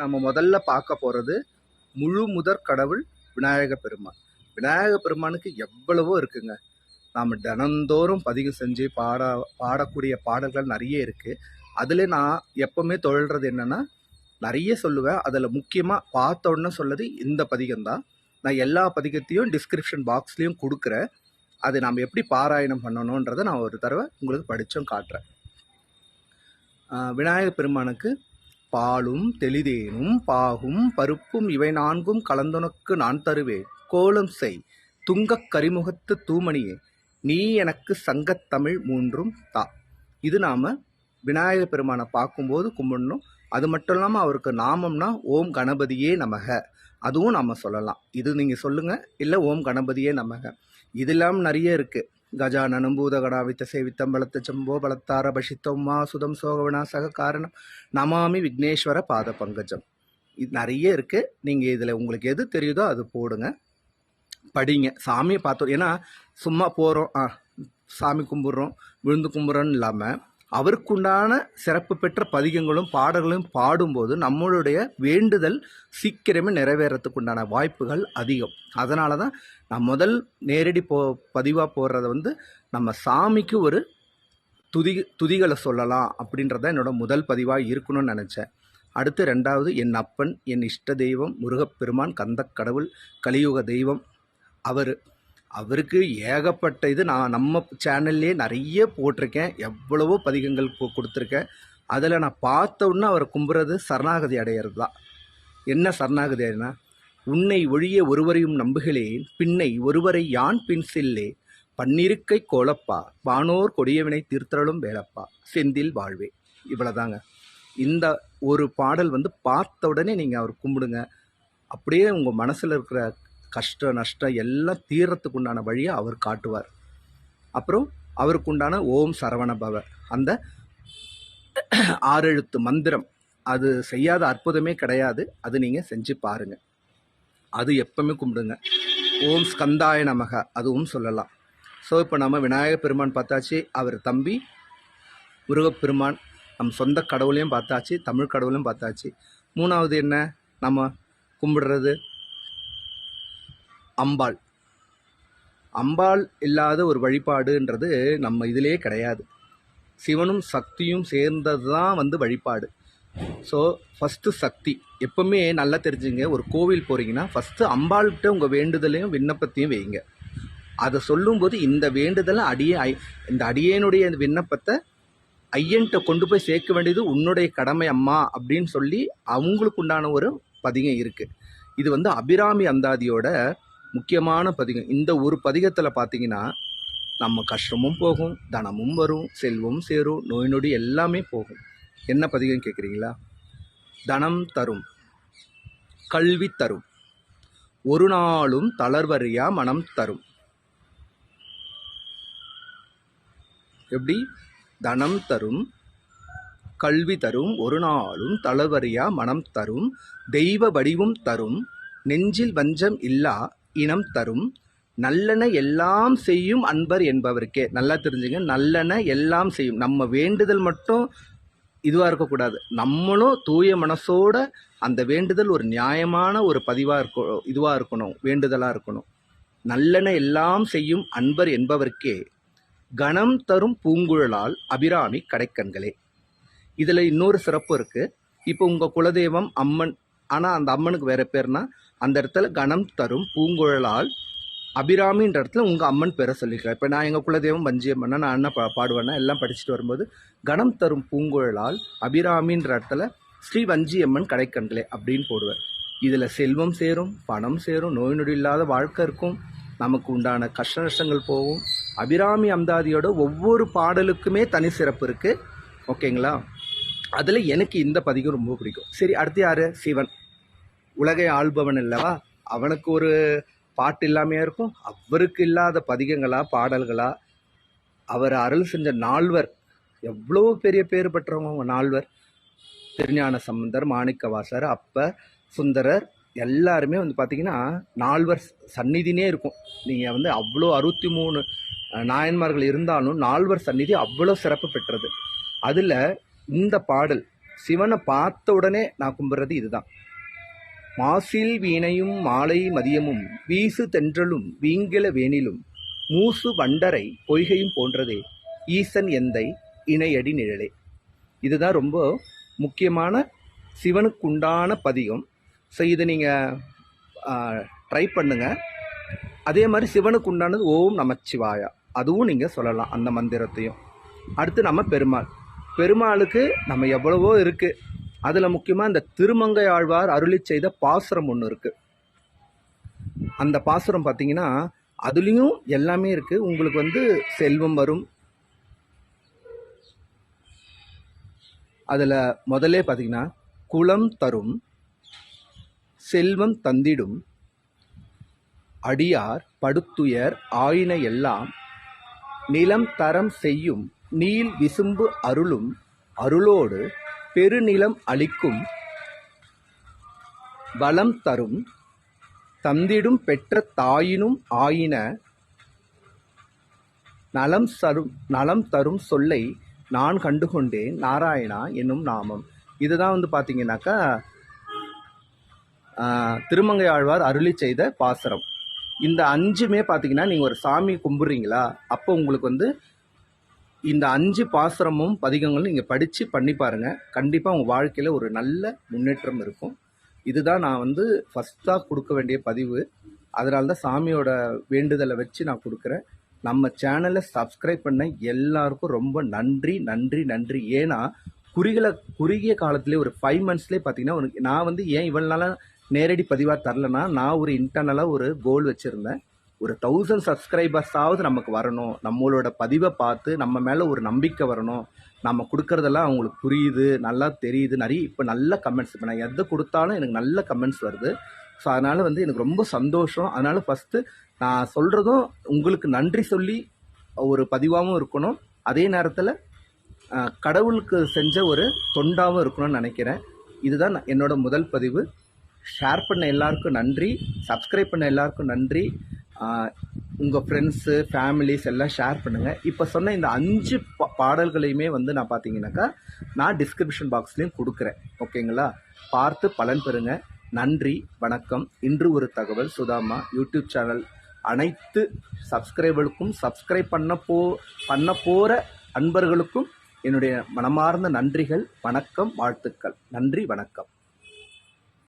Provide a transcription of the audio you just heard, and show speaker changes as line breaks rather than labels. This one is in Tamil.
நம்ம முதல்ல பார்க்க போகிறது முழு முதற் கடவுள் விநாயக பெருமான் விநாயக பெருமானுக்கு எவ்வளவோ இருக்குங்க நாம் தினந்தோறும் பதிவு செஞ்சு பாட பாடக்கூடிய பாடல்கள் நிறைய இருக்குது அதில் நான் எப்போவுமே தொழில்றது என்னென்னா நிறைய சொல்லுவேன் அதில் முக்கியமாக பார்த்த உடனே சொல்லது இந்த பதிகம் தான் நான் எல்லா பதிகத்தையும் டிஸ்கிரிப்ஷன் பாக்ஸ்லேயும் கொடுக்குறேன் அதை நாம் எப்படி பாராயணம் பண்ணணுன்றதை நான் ஒரு தடவை உங்களுக்கு படித்தும் காட்டுறேன் விநாயகர் பெருமானுக்கு பாலும் தெளிதேனும் பாகும் பருப்பும் இவை நான்கும் கலந்தனுக்கு நான் தருவேன் கோலம் செய் துங்கக் கரிமுகத்து தூமணியே நீ எனக்கு சங்கத்தமிழ் மூன்றும் தா இது நாம் விநாயகர் பெருமானை பார்க்கும்போது கும்பிடணும் அது மட்டும் இல்லாமல் அவருக்கு நாமம்னா ஓம் கணபதியே நமக அதுவும் நாம் சொல்லலாம் இது நீங்கள் சொல்லுங்கள் இல்லை ஓம் கணபதியே நமக இதெல்லாம் நிறைய இருக்குது வித்த சேவித்தம் பலத்த சம்போ பலத்தார பஷித்தம் மா சுதம் சக காரணம் நமாமி விக்னேஸ்வர பாத பங்கஜம் இது நிறைய இருக்குது நீங்கள் இதில் உங்களுக்கு எது தெரியுதோ அது போடுங்க படிங்க சாமியை பார்த்தோம் ஏன்னா சும்மா போகிறோம் ஆ சாமி கும்பிட்றோம் விழுந்து கும்பிட்றோன்னு இல்லாமல் அவருக்குண்டான சிறப்பு பெற்ற பதிகங்களும் பாடல்களும் பாடும்போது நம்மளுடைய வேண்டுதல் சீக்கிரமே நிறைவேறத்துக்குண்டான வாய்ப்புகள் அதிகம் அதனால தான் நான் முதல் நேரடி போ பதிவாக போடுறத வந்து நம்ம சாமிக்கு ஒரு துதி துதிகளை சொல்லலாம் அப்படின்றத என்னோடய முதல் பதிவாக இருக்கணும்னு நினச்சேன் அடுத்து ரெண்டாவது என் அப்பன் என் இஷ்ட தெய்வம் முருகப்பெருமான் கந்தக் கடவுள் கலியுக தெய்வம் அவர் அவருக்கு ஏகப்பட்ட இது நான் நம்ம சேனல்லே நிறைய போட்டிருக்கேன் எவ்வளவோ பதிகங்கள் கொடுத்துருக்கேன் அதில் நான் பார்த்தோன்னே அவரை கும்புறது சரணாகதி அடையிறது தான் என்ன சரணாகதி அடைனா உன்னை ஒழிய ஒருவரையும் நம்புகளே பின்னை ஒருவரை யான் பின் செல்லே பன்னிருக்கை கோலப்பா பானோர் கொடியவினை தீர்த்தலும் வேலப்பா செந்தில் வாழ்வே இவ்வளோதாங்க இந்த ஒரு பாடல் வந்து பார்த்த உடனே நீங்கள் அவர் கும்பிடுங்க அப்படியே உங்கள் மனசில் இருக்கிற கஷ்ட நஷ்டம் எல்லாம் தீரத்துக்கு உண்டான வழியை அவர் காட்டுவார் அப்புறம் அவருக்குண்டான ஓம் சரவண பவ அந்த ஆறெழுத்து மந்திரம் அது செய்யாத அற்புதமே கிடையாது அது நீங்கள் செஞ்சு பாருங்கள் அது எப்பவுமே கும்பிடுங்க ஓம் ஸ்கந்தாய நமக அதுவும் சொல்லலாம் ஸோ இப்போ நம்ம விநாயகப் பெருமான் பார்த்தாச்சு அவர் தம்பி முருகப்பெருமான் நம் சொந்த கடவுளையும் பார்த்தாச்சு தமிழ் கடவுளையும் பார்த்தாச்சு மூணாவது என்ன நம்ம கும்பிடுறது அம்பாள் அம்பாள் இல்லாத ஒரு வழிபாடுன்றது நம்ம இதிலே கிடையாது சிவனும் சக்தியும் சேர்ந்தது தான் வந்து வழிபாடு ஸோ ஃபஸ்ட்டு சக்தி எப்போவுமே நல்லா தெரிஞ்சுங்க ஒரு கோவில் போகிறீங்கன்னா ஃபஸ்ட்டு அம்பாள்கிட்ட உங்கள் வேண்டுதலையும் விண்ணப்பத்தையும் வைங்க அதை சொல்லும்போது இந்த வேண்டுதலை அடியே இந்த அடியேனுடைய விண்ணப்பத்தை ஐயன்கிட்ட கொண்டு போய் சேர்க்க வேண்டியது உன்னுடைய கடமை அம்மா அப்படின்னு சொல்லி அவங்களுக்கு உண்டான ஒரு பதிகம் இருக்குது இது வந்து அபிராமி அந்தாதியோட முக்கியமான பதிகம் இந்த ஒரு பதிகத்தில் பார்த்தீங்கன்னா நம்ம கஷ்டமும் போகும் தனமும் வரும் செல்வம் சேரும் நோய் நொடி எல்லாமே போகும் என்ன பதிகம் கேட்குறீங்களா தனம் தரும் கல்வி தரும் ஒரு நாளும் தளர்வறியா மனம் தரும் எப்படி தனம் தரும் கல்வி தரும் ஒரு நாளும் தளர்வறியா மனம் தரும் தெய்வ வடிவும் தரும் நெஞ்சில் வஞ்சம் இல்லா இனம் தரும் நல்லன எல்லாம் செய்யும் அன்பர் என்பவருக்கே நல்லா தெரிஞ்சுங்க நல்லன எல்லாம் செய்யும் நம்ம வேண்டுதல் மட்டும் இதுவாக இருக்கக்கூடாது நம்மளும் தூய மனசோட அந்த வேண்டுதல் ஒரு நியாயமான ஒரு பதிவாக இருக்க இதுவாக இருக்கணும் வேண்டுதலாக இருக்கணும் நல்லன எல்லாம் செய்யும் அன்பர் என்பவருக்கே கணம் தரும் பூங்குழலால் அபிராமி கடைக்கண்களே இதில் இன்னொரு சிறப்பு இருக்குது இப்போ உங்கள் குலதெய்வம் அம்மன் ஆனால் அந்த அம்மனுக்கு வேறு பேர்னா அந்த இடத்துல கணம் தரும் பூங்குழலால் அபிராமின்ற இடத்துல உங்கள் அம்மன் பெற சொல்லியிருக்காரு இப்போ நான் எங்கள் குலதெய்வம் வஞ்சியம்மன்னா நான் என்ன பாடுவேன் பாடுவேன்னா எல்லாம் படிச்சுட்டு வரும்போது கணம் தரும் பூங்குழலால் அபிராமின்ற இடத்துல ஸ்ரீ வஞ்சியம்மன் கடைக்கண்டலே அப்படின்னு போடுவேன் இதில் செல்வம் சேரும் பணம் சேரும் நோய் நொடி இல்லாத வாழ்க்கை இருக்கும் நமக்கு உண்டான கஷ்ட நஷ்டங்கள் போகும் அபிராமி அம்தாதியோட ஒவ்வொரு பாடலுக்குமே தனி சிறப்பு இருக்குது ஓகேங்களா அதில் எனக்கு இந்த பதிகம் ரொம்ப பிடிக்கும் சரி அடுத்து யார் சிவன் உலகை ஆள்பவன் இல்லவா அவனுக்கு ஒரு பாட்டு இல்லாமையா இருக்கும் அவருக்கு இல்லாத பதிகங்களா பாடல்களா அவர் அருள் செஞ்ச நால்வர் எவ்வளோ பெரிய பேர் பெற்றவங்க அவங்க நால்வர் திருஞான சம்பந்தர் மாணிக்கவாசர் அப்ப சுந்தரர் எல்லாருமே வந்து பார்த்திங்கன்னா நால்வர் சந்நிதினே இருக்கும் நீங்கள் வந்து அவ்வளோ அறுபத்தி மூணு நாயன்மார்கள் இருந்தாலும் நால்வர் சந்நிதி அவ்வளோ சிறப்பு பெற்றது அதில் இந்த பாடல் சிவனை பார்த்த உடனே நான் கும்பிட்றது இதுதான் மாசில் வீணையும் மாலை மதியமும் வீசு தென்றலும் வீங்கில வேணிலும் மூசு வண்டரை பொய்கையும் போன்றதே ஈசன் எந்தை இணையடி நிழலே இதுதான் ரொம்ப முக்கியமான சிவனுக்குண்டான பதிகம் ஸோ இதை நீங்கள் ட்ரை பண்ணுங்கள் அதே மாதிரி சிவனுக்கு உண்டானது ஓம் நமச்சிவாயா அதுவும் நீங்கள் சொல்லலாம் அந்த மந்திரத்தையும் அடுத்து நம்ம பெருமாள் பெருமாளுக்கு நம்ம எவ்வளவோ இருக்குது அதில் முக்கியமாக இந்த திருமங்கை ஆழ்வார் அருளி செய்த பாசுரம் ஒன்று இருக்குது அந்த பாசுரம் பார்த்தீங்கன்னா அதுலேயும் எல்லாமே இருக்குது உங்களுக்கு வந்து செல்வம் வரும் அதில் முதலே பார்த்தீங்கன்னா குளம் தரும் செல்வம் தந்திடும் அடியார் படுத்துயர் ஆயின எல்லாம் நிலம் தரம் செய்யும் நீல் விசும்பு அருளும் அருளோடு பெருநிலம் அளிக்கும் வளம் தரும் தந்திடும் பெற்ற தாயினும் ஆயின நலம் சரும் நலம் தரும் சொல்லை நான் கண்டுகொண்டேன் நாராயணா என்னும் நாமம் இதுதான் வந்து பார்த்தீங்கன்னாக்கா திருமங்கையாழ்வார் அருளி செய்த பாசரம் இந்த அஞ்சுமே பார்த்தீங்கன்னா நீங்கள் ஒரு சாமி கும்பிட்றீங்களா அப்போ உங்களுக்கு வந்து இந்த அஞ்சு பாசுரமும் பதிகங்களும் நீங்கள் படித்து பண்ணி பாருங்கள் கண்டிப்பாக உங்கள் வாழ்க்கையில் ஒரு நல்ல முன்னேற்றம் இருக்கும் இதுதான் நான் வந்து ஃபஸ்ட்டாக கொடுக்க வேண்டிய பதிவு அதனால தான் சாமியோட வேண்டுதலை வச்சு நான் கொடுக்குறேன் நம்ம சேனலை சப்ஸ்கிரைப் பண்ண எல்லாருக்கும் ரொம்ப நன்றி நன்றி நன்றி ஏன்னா குறுகில குறுகிய காலத்துலேயே ஒரு ஃபைவ் மந்த்ஸ்லேயே பார்த்தீங்கன்னா உனக்கு நான் வந்து ஏன் இவ்வளோ நாளாக நேரடி பதிவாக தரலன்னா நான் ஒரு இன்டர்னலாக ஒரு கோல் வச்சுருந்தேன் ஒரு தௌசண்ட் சப்ஸ்கிரைபர்ஸாவது நமக்கு வரணும் நம்மளோட பதிவை பார்த்து நம்ம மேலே ஒரு நம்பிக்கை வரணும் நம்ம கொடுக்குறதெல்லாம் அவங்களுக்கு புரியுது நல்லா தெரியுது நிறைய இப்போ நல்ல கமெண்ட்ஸ் இப்போ நான் எதை கொடுத்தாலும் எனக்கு நல்ல கமெண்ட்ஸ் வருது ஸோ அதனால் வந்து எனக்கு ரொம்ப சந்தோஷம் அதனால் ஃபஸ்ட்டு நான் சொல்கிறதும் உங்களுக்கு நன்றி சொல்லி ஒரு பதிவாகவும் இருக்கணும் அதே நேரத்தில் கடவுளுக்கு செஞ்ச ஒரு தொண்டாகவும் இருக்கணும்னு நினைக்கிறேன் இதுதான் என்னோட முதல் பதிவு ஷேர் பண்ண எல்லாருக்கும் நன்றி சப்ஸ்கிரைப் பண்ண எல்லாருக்கும் நன்றி உங்கள் ஃப்ரெண்ட்ஸு ஃபேமிலிஸ் எல்லாம் ஷேர் பண்ணுங்கள் இப்போ சொன்ன இந்த அஞ்சு பா பாடல்களையுமே வந்து நான் பார்த்தீங்கன்னாக்கா நான் டிஸ்கிரிப்ஷன் பாக்ஸ்லேயும் கொடுக்குறேன் ஓகேங்களா பார்த்து பலன் பெறுங்க நன்றி வணக்கம் இன்று ஒரு தகவல் சுதாமா யூடியூப் சேனல் அனைத்து சப்ஸ்கிரைபர்களுக்கும் சப்ஸ்கிரைப் பண்ண போ பண்ண போகிற அன்பர்களுக்கும் என்னுடைய மனமார்ந்த நன்றிகள் வணக்கம் வாழ்த்துக்கள் நன்றி வணக்கம்